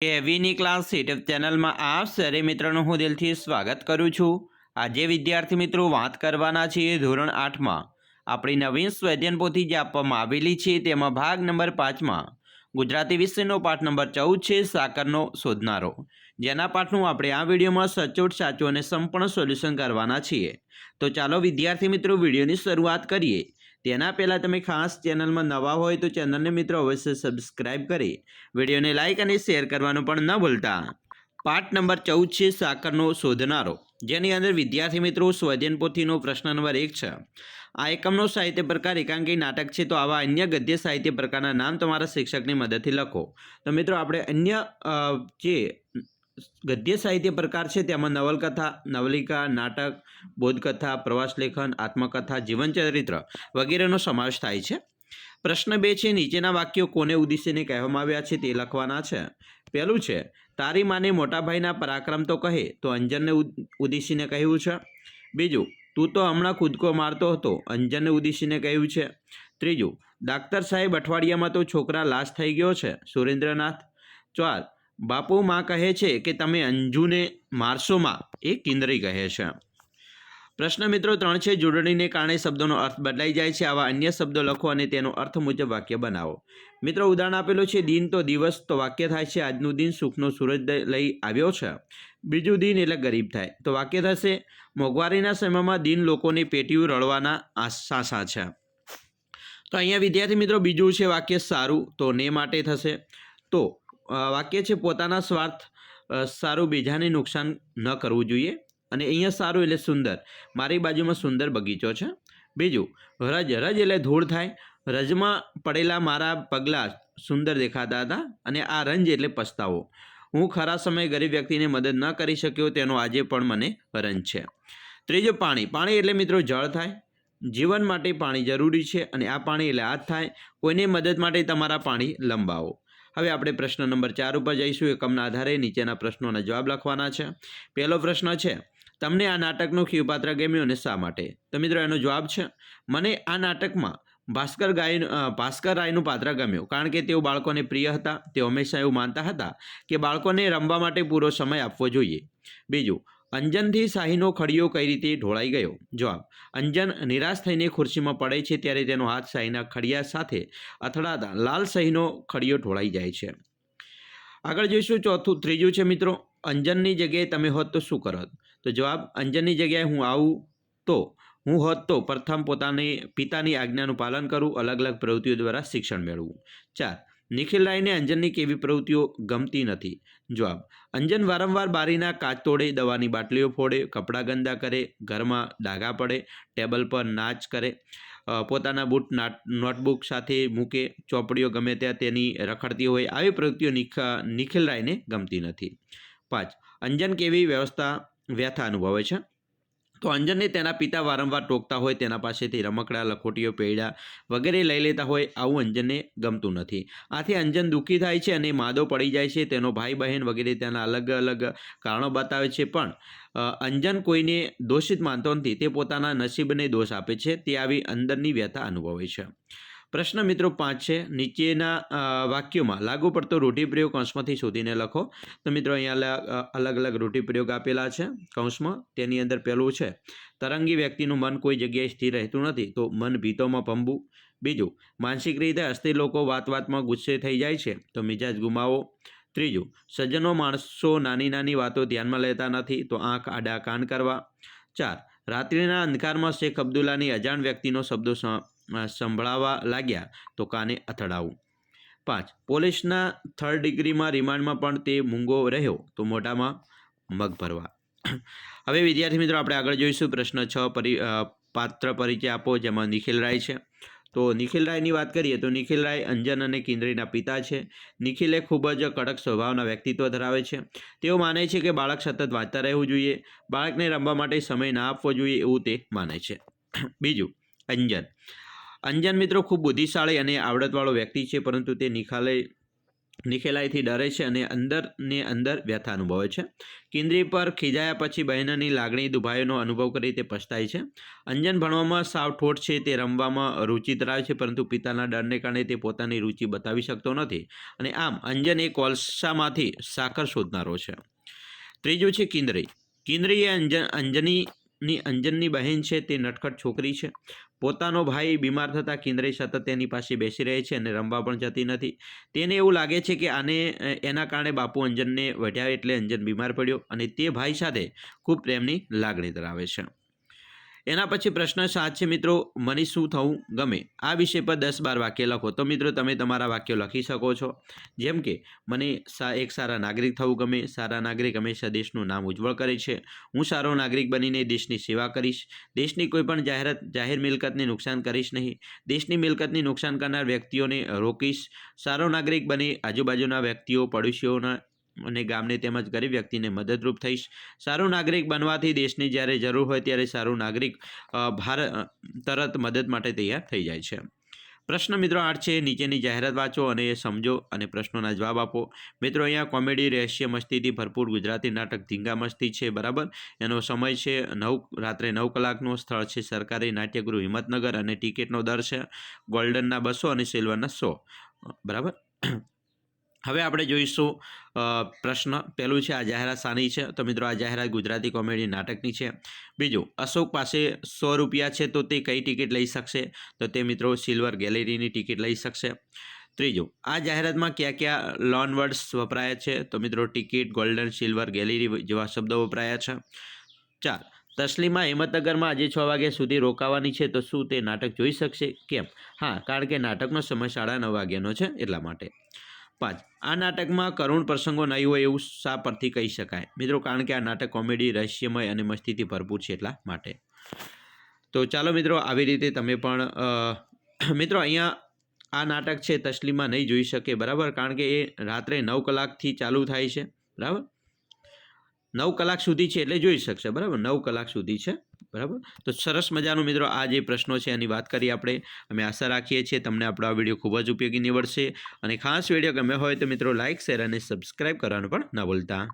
કેવીની class YouTube ચેનલમાં આપ સરે મિત્રોનું હું દિલથી સ્વાગત કરું છું. આજે વિદ્યાર્થી મિત્રો વાત કરવાના છીએ ધોરણ આઠમાં. આપણી નવીન સ્વૈધ્યન પોથી જે આપવામાં આવેલી છે તેમાં ભાગ નંબર પાંચમાં. ગુજરાતી વિષયનો પાઠ નંબર ચૌદ છે, સાકરનો શોધનારો. જેના પાઠનું આપણે આ વિડીયોમાં સચોટ, સાચું અને સંપૂર્ણ સોલ્યુશન કરવાના છીએ. તો ચાલો વિદ્યાર્થી મિત્રો વિડીયોની શરૂઆત કરીએ. તેના પહેલાં તમે ખાસ ચેનલમાં નવા હોય તો ચેનલને મિત્રો અવશ્ય સબસ્ક્રાઇબ કરી વિડીયોને લાઇક અને શેર કરવાનું પણ ન ભૂલતા. પાઠ નંબર ચૌદ છે, સાકરનો શોધનારો. જેની અંદર વિદ્યાર્થી મિત્રો સ્વજન પોથીનો પ્રશ્ન નંબર એક છે. આ એકમનો સાહિત્ય પ્રકાર એકાંકી નાટક છે, તો આવા અન્ય ગદ્ય સાહિત્ય પ્રકારના નામ તમારા શિક્ષકની મદદથી લખો. તો મિત્રો, આપણે અન્ય જે ગદ્ય સાહિત્ય પ્રકાર છે, તેમાં નવલકથા, નવલિકા, નાટક, બોધકથા, પ્રવાસ લેખન, આત્મકથા જીવનચરિત્ર વગેરેનો સમાવેશ થાય છે. પ્રશ્ન બે છે, નીચેના વાક્યો કોને ઉદ્દેશીને કહેવામાં આવ્યા છે તે લખવાના છે. પહેલું છે, તારી માને મોટાભાઈના પરાક્રમ તો કહે, તો અંજનને ઉદ- ઉદ્દેશીને કહ્યું છે. બીજું, તું તો હમણાં કૂદકો મારતો હતો, અંજનને ઉદ્દેશીને કહ્યું છે. ત્રીજું, ડાક્ટર સાહેબ અઠવાડિયામાં તો છોકરા લાશ થઈ ગયો છે, સુરેન્દ્રનાથ. ચાર બાપુ માં કહે છે કે તમે અંજુને મારસોમાં એ કિન્નરી કહે છે. પ્રશ્ન મિત્રો ત્રણ છે, જોડણીને કારણે શબ્દોનો અર્થ બદલાઈ જાય છે. આવા અન્ય શબ્દો લખો અને તેનો અર્થ મુજબ વાક્ય બનાવો. મિત્રો ઉદાહરણ આપેલું છે, દિન તો દિવસ તો વાક્ય થાય છે, આજનું દિન સુખનો સૂરજ લઈ આવ્યો છે. બીજું દિન એટલે ગરીબ થાય. તો વાક્ય થશે, મોંઘવારીના સમયમાં દિન લોકોની પેટીઓ રળવાના આશાસા છે. તો અહીંયા વિદ્યાર્થી મિત્રો બીજું છે, વાક્ય સારું તો ને માટે થશે. તો વાક્ય છે, પોતાના સ્વાર્થ સારું બીજાને નુકસાન ન કરવું જોઈએ અને અહીંયા સારું એટલે સુંદર. મારી બાજુમાં સુંદર બગીચો છે. બીજું, રજ રજ એટલે ધૂળ થાય. રજમાં પડેલા મારા પગલાં સુંદર દેખાતા હતા અને આ રંજ એટલે પસ્તાવો. હું ખરા સમયે ગરીબ વ્યક્તિને મદદ ન કરી શક્યો તેનો આજે પણ મને રંજ છે. ત્રીજું, પાણી. પાણી એટલે મિત્રો જળ થાય. જીવન માટે પાણી જરૂરી છે અને આ પાણી એટલે હાથ થાય. કોઈને મદદ માટે તમારા પાણી લંબાવો. હવે આપણે પ્રશ્ન નંબર ચાર ઉપર જઈશું. એકમના આધારે નીચેના પ્રશ્નોના જવાબ લખવાના છે. પહેલો પ્રશ્ન છે, તમને આ નાટકનું ખીવપાત્ર ગમ્યું અને શા માટે? તો મિત્રો, એનો જવાબ છે, મને આ નાટકમાં ભાસ્કર ગાય ભાસ્કર રાયનું પાત્ર ગમ્યું. કારણ કે તેઓ બાળકોને પ્રિય હતા. તેઓ હંમેશા એવું માનતા હતા કે બાળકોને રમવા માટે પૂરો સમય આપવો જોઈએ. બીજું અંજનથી શાહીનો ખડીયો કઈ રીતે ઢોળાઈ ગયો? જવાબ, અંજન નિરાશ થઈને ખુરશીમાં પડે છે ત્યારે તેનો હાથ શાહીના ખડિયા સાથે અથડાતા લાલ શાહીનો ખડિયો ઢોળાઈ જાય છે. આગળ જોઈશું ચોથું, ત્રીજું છે મિત્રો, અંજનની જગ્યાએ તમે હોત તો શું કરત? તો જવાબ, અંજનની જગ્યાએ હું આવું તો, હું હોત તો પ્રથમ પોતાની, પિતાની આજ્ઞાનું પાલન કરું અલગ અલગ પ્રવૃત્તિઓ દ્વારા શિક્ષણ મેળવું. ચાર નિખિલ રાયને અંજનની કેવી પ્રવૃત્તિઓ ગમતી નથી? જવાબ, અંજન વારંવાર બારીના કાચ તોડે, દવાની બાટલીઓ ફોડે, કપડાં ગંદા કરે, ઘરમાં ડાઘા પડે, ટેબલ પર નાચ કરે પોતાના બૂટ નાટ નોટબુક સાથે મૂકે, ચોપડીઓ ગમે ત્યાં તેની રખડતી હોય, આવી પ્રવૃત્તિઓ નિખિલ રાયને ગમતી નથી. પાંચ, અંજન કેવી વ્યવસ્થા, વ્યથા અનુભવે છે? તો અંજનને તેના પિતા વારંવાર ટોકતા હોય, તેના પાસેથી રમકડા, લખોટીઓ, પેડા વગેરે લઈ લેતા હોય, આવું અંજનને ગમતું નથી. આથી અંજન દુઃખી થાય છે અને માદો પડી જાય છે. તેનો ભાઈ બહેન વગેરે તેના અલગ અલગ કારણો બતાવે છે, પણ અંજન કોઈને દોષિત માનતો નથી. તે પોતાના નસીબને દોષ આપે છે. તે આવી અંદરની વ્યથા અનુભવે છે. પ્રશ્ન મિત્રો પાંચ છે. નીચેના વાક્યોમાં લાગુ પડતો રૂઢિપ્રયોગ કૌંસમાંથી શોધીને લખો. તો મિત્રો અહીંયા અલગ અલગ રૂઢિપ્રયોગ આપેલા છે કૌંસમાં. તેની અંદર પહેલું છે, તરંગી વ્યક્તિનું મન કોઈ જગ્યાએ સ્થિર રહેતું નથી, તો મન ભીતોમાં પંબવું બીજું, માનસિક રીતે અસ્થિર લોકો વાત વાતમાં ગુસ્સે થઈ જાય છે, તો મિજાજ ગુમાવો. ત્રીજું, સજ્જનો માણસો નાની નાની વાતો ધ્યાનમાં લેતા નથી, તો આંખ આડા કાન કરવા. ચાર, રાત્રિના અંધકારમાં શેખ અબ્દુલ્લાની અજાણ વ્યક્તિનો શબ્દો સંભળાવા લાગ્યા તો કાને અથડાવું. પાંચ, પોલીસના થર્ડ ડિગ્રીમાં રિમાન્ડમાં પણ તે મૂંગો રહ્યો તો મોઢામાં મગ ભરવા. હવે વિદ્યાર્થી મિત્રો, આપણે આગળ જોઈશું. પ્રશ્ન છ પરી પાત્ર પરિચય આપો, જેમાં નિખિલ રાય છે. તો નિખિલ રાયની વાત કરીએ તો નિખિલ રાય અંજન અને કિન્દ્રીના પિતા છે. નિખિલે ખૂબ જ કડક સ્વભાવના વ્યક્તિત્વ ધરાવે છે. તેઓ માને છે કે બાળક સતત વાંચતા રહેવું જોઈએ. બાળકને રમવા માટે સમય ના આપવો જોઈએ એવું તે માને છે. બીજું, અંજન. અંજન મિત્રો ખૂબ બુદ્ધિશાળી અને આવડતવાળો વ્યક્તિ છે, પરંતુ તે નિખાલય નિખેલાઈથી ડરે છે અને અંદરને અંદર વ્યથા અનુભવે છે. કેન્દ્રી પર ખીજાયા પછી બહેનની લાગણી દુભાઈનો અનુભવ કરી તે પછતાય છે. અંજન ભણવામાં સાવ ઠોઠ છે, તે રમવામાં રુચિ ધરાવે છે, પરંતુ પિતાના ડરને કારણે તે પોતાની રુચિ બતાવી શકતો નથી. અને આમ, અંજન એ કોલસામાંથી સાકર શોધનારો છે. ત્રીજું છે કિન્દ્રી. કિન્દ્રી એ અંજન અંજનીની, અંજનની બહેન છે, તે નટખટ છોકરી છે. પોતાનો ભાઈ બીમાર થતાં કિન્દ્રી સતત તેની પાસે બેસી રહે છે અને રમવા પણ જતી નથી. તેને એવું લાગે છે કે આને એના કારણે બાપુ અંજનને વઢ્યા એટલે અંજન બીમાર પડ્યો અને તે ભાઈ સાથે ખૂબ પ્રેમની લાગણી ધરાવે છે. એના પછી પ્રશ્ન સાત છે, મિત્રો, મને શું થવું ગમે? આ વિષય પર દસ બાર વાક્ય લખો. તો મિત્રો, તમે તમારા વાક્યો લખી શકો છો. જેમ કે, મને એક સારા નાગરિક થવું ગમે. સારા નાગરિક હંમેશા દેશનું નામ ઉજ્જવળ કરે છે. હું સારો નાગરિક બનીને દેશની સેવા કરીશ. દેશની કોઈ પણ જાહેરાત, જાહેર મિલકતને નુકસાન કરીશ નહીં. દેશની મિલકતને નુકસાન કરનાર વ્યક્તિઓને રોકીશ. સારો નાગરિક બની આજુબાજુના વ્યક્તિઓ, પડોશીઓના અને ગામને તેમજ ગરીબ વ્યક્તિને મદદરૂપ થઈશ. સારું નાગરિક બનવાથી દેશની જ્યારે જરૂર હોય ત્યારે સારું નાગરિક ભારત તરત મદદ માટે તૈયાર થઈ જાય છે. પ્રશ્ન મિત્રો આઠ છે, નીચેની જાહેરાત વાંચો અને એ સમજો અને પ્રશ્નોના જવાબ આપો. મિત્રો, અહીંયા કોમેડી, રહસ્ય મસ્તીથી ભરપૂર ગુજરાતી નાટક ધીંગા મસ્તી છે, બરાબર? એનો સમય છે નવ, રાત્રે નવ કલાકનો. સ્થળ છે સરકારી નાટ્યગૃહ હિંમતનગર અને ટિકિટનો દર છે ગોલ્ડનના બસો અને સિલ્વરના સો. બરાબર? હવે આપણે જોઈશું પ્રશ્ન. પહેલું છે, આ જાહેરાત સાની છે? તો મિત્રો, આ જાહેરાત ગુજરાતી કોમેડી નાટકની છે. બીજું, અશોક પાસે સો રૂપિયા છે તો તે કઈ ટિકિટ લઈ શકશે? તો તે મિત્રો, સિલ્વર ગેલેરીની ટિકિટ લઈ શકશે. ત્રીજું, આ જાહેરાતમાં કયા કયા લોન વર્ડ્સ વપરાયા છે? તો મિત્રો, ટિકિટ, ગોલ્ડન, સિલ્વર ગેલેરી જેવા શબ્દો વપરાયા છે. ચાર, તસલીમાં હિંમતનગરમાં આજે છ વાગ્યા સુધી રોકાવાની છે તો શું તે નાટક જોઈ શકશે? કેમ? હા, કારણ કે નાટકનો સમય સાડા નવ વાગ્યાનો છે એટલા માટે. પાંચ આ નાટકમાં કરુણ પ્રસંગો નહીં હોય એવું શા પરથી કહી શકાય? મિત્રો, કારણ કે આ નાટક કોમેડી, રહસ્યમય અને મસ્તીથી ભરપૂર છે એટલા માટે. તો ચાલો મિત્રો, આવી રીતે તમે પણ મિત્રો, અહીંયા આ નાટક છે તસલીમાં નહીં જોઈ શકે, બરાબર? કારણ કે એ રાત્રે નવ કલાકથી ચાલુ થાય છે, બરાબર? નવ કલાક સુધી છે એટલે જોઈ શકશે, બરાબર? નવ કલાક સુધી છે, બરાબર? તો સરસ મજાનો મિત્રો આ જે પ્રશ્નો છે એની વાત કરી આપણે. અમે આશા રાખીએ છીએ તમને આપણો આ વીડિયો ખૂબ જ ઉપયોગી નીવડશે. અને ખાસ વીડિયો ગમે હોય તો મિત્રો લાઇક શેર અને સબસ્ક્રાઇબ કરવાનું પણ ન ભૂલતા.